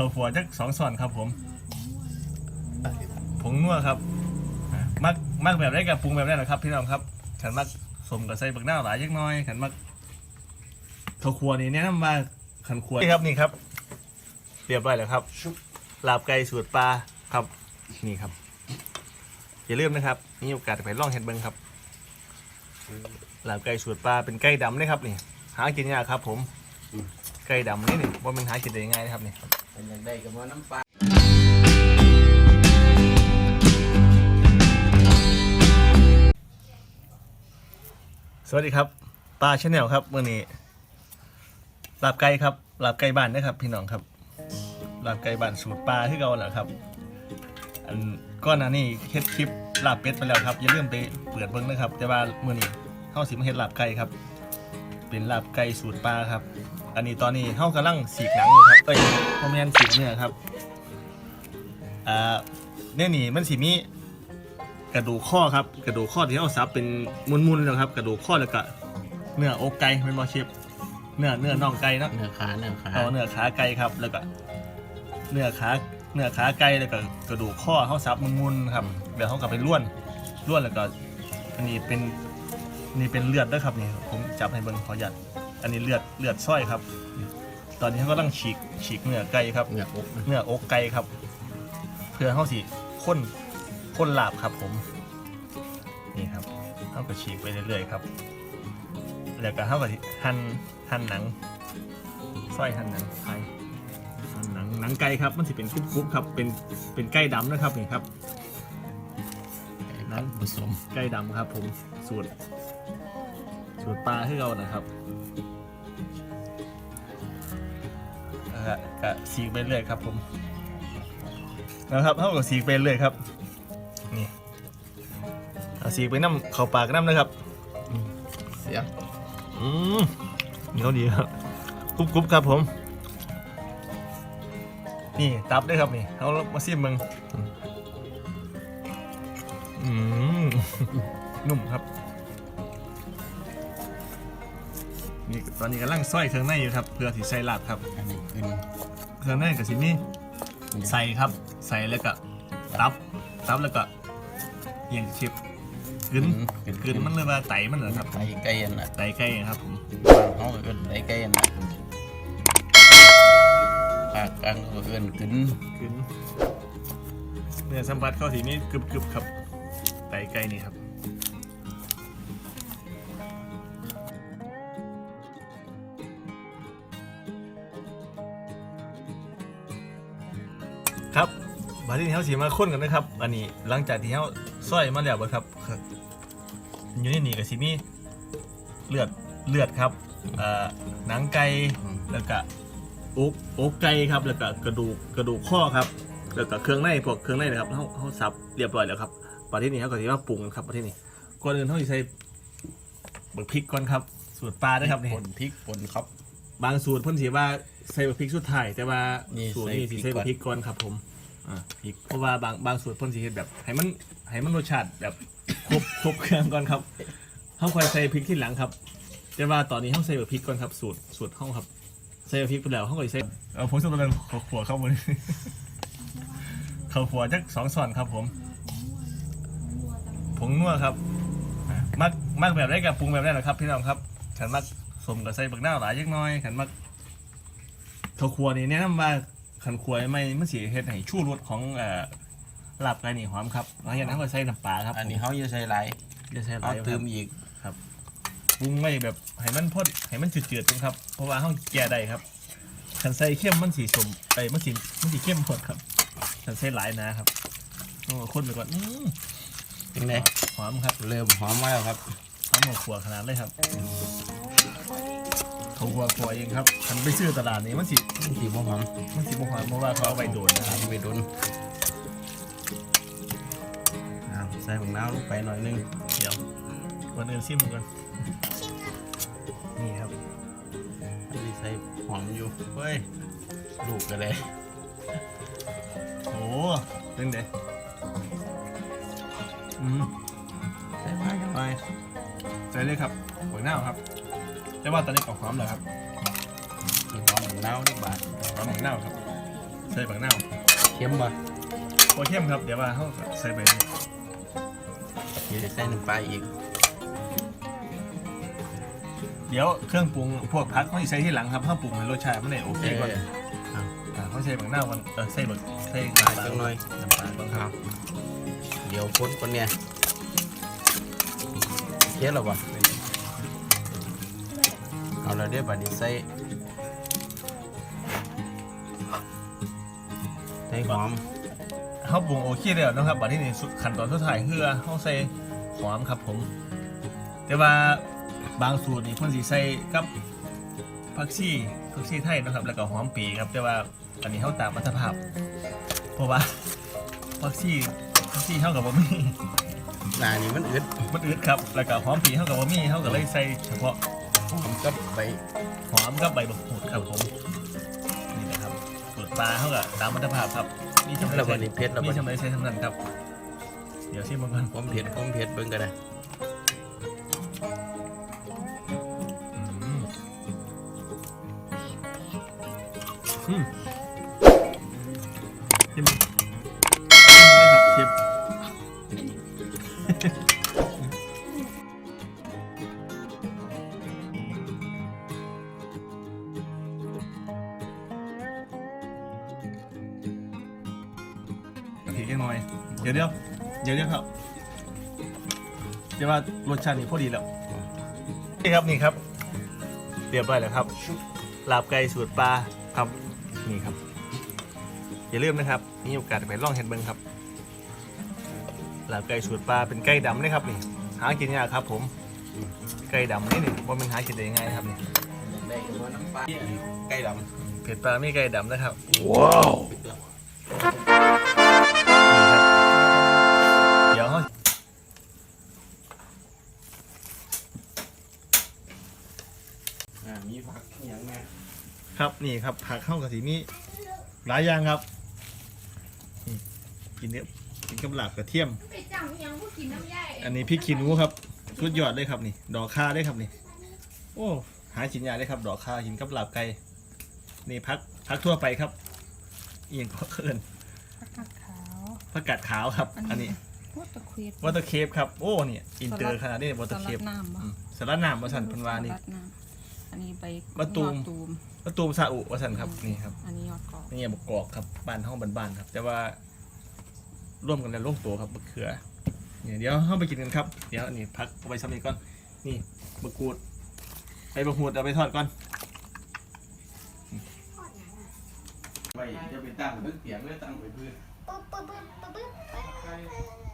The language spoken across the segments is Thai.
ข้าวขัวจักสองส่วนครับผมผงนัวครับอะมักมักแบบได้กับปรุงแบบได้แหละครับพี่น้องครับขันมักสมกับใส่บักหน้าวหลายยักน้อยขันมักข้าวขัวนี่แนะนำว่าขันขัวนี่ครับนี่ครับเรียบร้อยแล้วครับลาบไก่สูตรปลาครับนี่ครับอย่าลืมนะครับมีโอกาสไปลองเห็ดเบิ้งครับลาบไก่สูตรปลาเป็นไก่ดำนะครับนี่หากินยากครับ ผมไก่ดำนี่นี่ว่ามันหากินได้ยังไงนะครับนี่ เป็นยังได้กับว่าน้ำปลาสวัสดีครับปลาชาแนลครับวันนี้ลาบไก่ครับลาบไก่บ้านนะครับ พี่น้องครับลาบไก่บ้านสูตรปลาที่เราแหละครับ อันก้อนหน้านี้เฮ็ดคลิปลาบเป็ดไปแล้วครับอย่าลืมไปเปิดเบิ้งนะครับ แต่ว่าเมื้อนี้เฮาสิมาเฮ็ดลาบไก่ครับ เป็นลาบไก่สูตรปลาครับ อันนี้ตอนนี้เฮากำลังสีกหนังอยู่ครับเอ้ยบ่แม่นสีกเนื้อครับอ่าเนี่ยนี่มันสิมีกระดูกข้อครับ กระดูกข้อที่เขาซับเป็นมุนๆนะครับ กระดูกข้อแล้วก็เนื้ออกไก่เป็นบอเชฟเนื้อเนื้อน่องไก่เนาะเนื้อขาเนื้อขาเอาเนื้อขาไก่ครับแล้วก็เนื้อขาเนื้อขาไก่แล้วก็กระดูกข้อเขาซับมุนๆครับเดี๋ยวเขากลับไปล้วนล้วนแล้วก็อันนี้เป็นนี่เป็นเลือดด้วยครับนี่ผมจับให้เบิ่งขอหยัด อันนี้เลือดเลือดสร้อยครับ ตอนนี้เขาก็ต้องฉีกฉีกเนื้อไก่ครับ เนื้ออกนะเนื้ออกไก่ครับ เพื่อเขาสิข้นข้นลาบครับผม นี่ครับเขาก็ฉีกไปเรื่อยๆครับแล้วก็เขาก็สิหั่นหั่นหนังสร้อยหั่นหนังไก่หั่นหนังหนังไก่ครับมันสิเป็นกรุบๆครับ เป็นเป็นไก่ดำนะครับนี่ครับน้ำผสมไก่ดำครับ ผมสูตรสูตรปลาให้เรานะครับ ก็ก็ฉีกไปเรื่อยครับ ผมนะครับเท่ากับฉีกไปเรื่อยครับนี่เอาฉีกไปน้ำเข้าปากน้ำนะครับเสียงอืมเหนียวดีครับกรุบกรุบครับผม นี่ตับด้วยครับนี่เอามาซิมมึงอืมนุ่มครับ นี่ตอนนี้กำลังซอยเครื่องในอยู่ครับเพื่อที่ใส่ลาบครับ อันนี้ขึ้นเครื่องในกับสินี่ใส่ครับ ใส่แล้วก็ตับตับแล้วก็เอียงชิบกึนกึนมันเลยว่าไตมันเหรอครับไก่ไก่อันน่ะไตไก่ครับผมเขาเอิ้นไก่ไก่อันน่ะปากกลางเขาเอิ้นขึ้นกึนเนื้อสัมผัสเข้าสีนี้กรึบกรึบๆครับไตไก่นี่ครับครับ บาที่นี้เขาสีมาค้นกันนะครับ อันนี้หลังจากที่เขาซอยมาแล้วเบ่ครับครับ อยู่ในนี่กับสีมีเลือดเลือดครับเอ่อหนังไก่แล้วก็อกอกไก่ครับแล้วก็กระดูกกระดูกข้อครับ แล้วก็เครื่องในพวกเครื่องในนะครับเขาเขาสับเรียบร้อยแล้วครับประเทศนี้เขาก็ถือว่าปรุงกันครับประเทศนี้ก่อนอื่นเขาจะใส่บักพริกก่อนครับสูตรปลาด้วยครับนี่ป่นพริกป่นครับ บางสูตรเพิ่นสีว่าใส่บักพริกสุดท้ายแต่ว่านี่สูตรนี้ใส่สีพริกก่อนใส่บักพริกก่อนครับผม อ่าพริกเพราะว่าบางบางสูตรเพิ่นสีเฮ็ดแบบให้มันให้มันรสชาติแบบครบครบเครื่องก่อนครับเขาค่อยใส่พริกที่หลังครับแต่ว่าตอนนี้เขาใส่แบักพริกก่อนครับสูตรสูตรเขาครับใส่บักพริกไปแล้วเขาก็สิใส่เอาผมสูตรเป็นข้าวขัวเข้าบนข้าวขัวจักสองส่วนครับผมผงนัวครับมักมักแบบได้กับปรุงแบบได้แหละครับพี่น้องครับขันมักสมกับใส่บักหน้าหลายยักน้อยขันมักข้าวขัวนี่แนะนำว่า ขันขัวไม่มันสีเฮ็ดให้ชูรสของเอ่อลาบไก่นี่หอมครับหลังจากนั้นก็ใส่น้ำปลาครับอันนี้เขาจะใส่หลายจะใส่หลาเอายครับเติมอีกปรุงไม่แบบให้มันพอดให้มันจืดๆนะครับ เพราะว่าเขาแก่ได้ครับขันใส่เข้มมันสีสมไอ้ยมันสีมันสีเข้มหมดครับขันใส่หลายนะครับโอ้คนไปก่อนอื้อเป็นไงหอมครับเริ่มหอมมาแล้วครับหอมหัวขัวขนาดเลยครับ เขาหัวขัวเองครับขันไปซื้อตลาดนี้มันสีสีบ่หอมมันสีบ่หอมเพราะว่าเขาเอาไปโดนนะครับไปโดนอ่าใส่บังน้าลงไปหน่อยนึงเดี๋ยววันอื่นซิมกันนี่ครับอันนี้ใส่หอมอยู่เฮ้ยลูกก็เลยโอ้เป็นเด็อืมใส่มากันหน่อยใส่เลยครับหัวหน้าครับ แต่ว่าตอนนี้ก็หอมแล้วครับมีหอมบังน้าวนิดบาทหอมหัวหน้าครับ ใส่บักนาวเค็มบ่โอเข้มครับ เดี๋ยวว่าเขาใส่ไปเดี๋ยวจะใส่น้ำปลาอีกเดี๋ยวเครื่องปรุงพวกพักเขาสิใส่ที่หลังครับเขาปรุงให้รสชาติมันได้โอเคก่อนเออครับอ่าเขาใส่บักนาวก่อนเออใส่บักใส่ปลาจังหน่อยน้ำปลาก่อนคครัรับบเดี๋ยวคนคนเนี่ยเค็มหรอวะ เอาละเดี๋ยวบัดนี้ใส่ใส่หอมเขาปรุงโอเคแล้วนะครับบัดที่นี่สุดขั้นตอนสุดท้ายคือเขาใส่หอมครับผม แต่ว่าบางสูตรนี่เพิ่นสิใส่กับผักชีผักชีไทยนะครับ แล้วก็หอมปีครับ แต่ว่าอันนี้เขาตามอัตภาพ เพราะว่าผักชีผักชีเท่ากับบ่มีหน้านี่มันอึดมันอึดครับ แล้วก็หอมปีเท่ากับบ่มีเท่ากับเลยใส่เฉพาะ กับใบหอมกับใบบักหูดครับผมนี่นะครับสูตรปลาเท่ากับตามอัตภาพครับนี่ทำแล้วไรบัดนี้เผ็ดแล้วบันี่ดทำไรใส่ทำนั้นครับ เดี๋ยวชิมมันก่อนผมเผ็ดผมเผ็ดเบิ่งก็ได้อื กะทิแค่น้อย เดี๋ยวเดี๋ยวเดี๋ยวเดี๋ยวครับเดี๋ยวว่ารสชาตินี่พอดีแล้วนี่ครับนี่ครับ เรียบร้อยแล้วครับลาบไก่สูตรปลาครับนี่ครับ อย่าลืมนะครับมีโอกาสไปลองเห็นเบิ้งครับลาบไก่สูตรปลาเป็นไก่ดำนะครับนี่หากินยากครับ ผมไก่ดำนี่นี่ว่ามันหากินได้ยังไงนะครับนี่ได้กับน้ำปลาไก่ดเผ็ดปลาไม่ไก่ดำนะครับำว้าว ครับนี่ครับผักเข้ากับสีมีหลายอย่างครับนี่กินเนี้ยกินกับลาบกระเทียม ไปจังยังผู้กินน้ำย่ายอันนี้พริกขี้หนูครับสุดยอดเลยครับนี่ ดอกคาได้ครับนี่ โอ้หากินยากเลยครับ ดอกคากินกับลาบไก่นี่พักพักทั่วไปครับเอียงก็เคินผักกาดขาวผักกาดขาวครับ อันนี้วัตถุควีดวอเตอร์เคฟครับโอ้เนี่ยอินเตอร์ขนาดนี้วอเตอร์เคฟสลัดน้ำบ่สลัดน้ำวสันพันวานี่ สลัดน้ำ อันนี้ใบมะตูมยอดตูม มะตูมซาอุวสันครับนี่ครับอันนี้ยอดกอกนี่บกกอกครับบ้านห้องบ้านๆครับ แต่ว่าร่วมกันแล้วลงตัวครับมะเขือเนี่ยเดี๋ยวเข้าไปกินกันครับเดี๋ยวอันนี้พักเอาไปซ้ำนี้ก่อนนี่มะกรูดไปบะหูดเอาไปทอดก่อนไปจะไปตั้งเพิ่งเตียงเลยตั้งไปพื้นปึ๊บปึ๊บปึ๊บปึ๊บปึ๊บ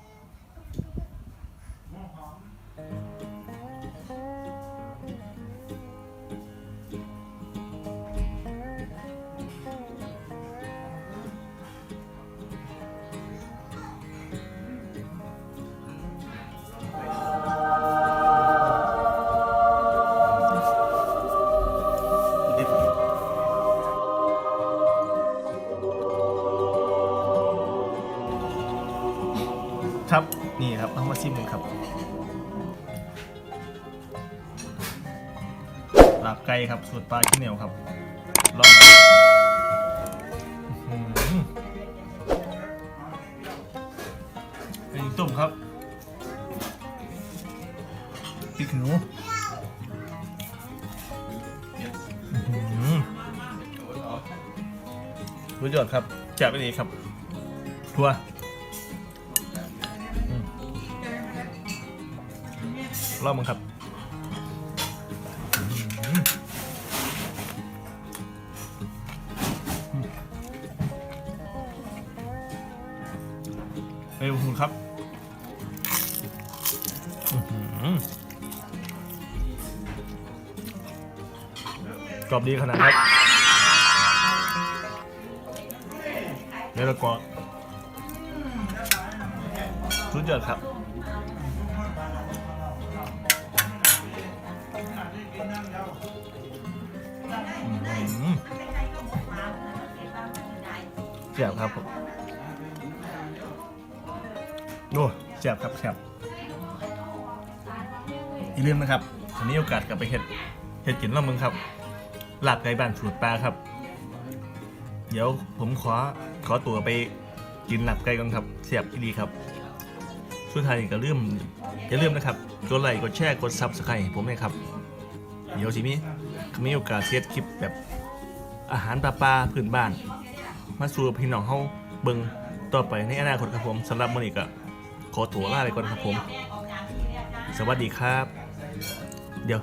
นี่ครับเอามาชิมกันครับลาบไก่ครับสูตรปลาขี้เหนียวครับลองดูอื้อหือเป็นตุ่มครับพริกหนูอื้อหือรู้ยอดครับแจ่บไปดีครับทัวร รอบมึงครับอืมไปคุณครับกรอบดีขนาดครับเนื้อละกรอบสุดยอดครับ แซ่บครับผมโอ้แซ่บครับแซ่บอย่าลืมนะครับถ้ามีโอกาสกลับไปเห็ดเห็ดกินรอบมึงครับลาบไก่บ้านสูตรปลาครับ เดี๋ยวผมขอขอตัวไปกินหลับไก่ก่อนครับเสียบอีดีครับสุดท้ายนี่ก็ลืมอย่าลืมนะครับกดไลค์กดแชร์กดซับสไครต์ผมเลยครับ เดี๋ยวสิมีมีโอกาสเทสคลิปแบบอาหารปลาปลาพื้นบ้าน มาสู่พี่น้องเฮาเบิ่งต่อไปในอนาคตครับผมสำหรับมื้อนี้ก็ขอตัวลาไปก่อนครับผม สวัสดีครับ เดี๋ยว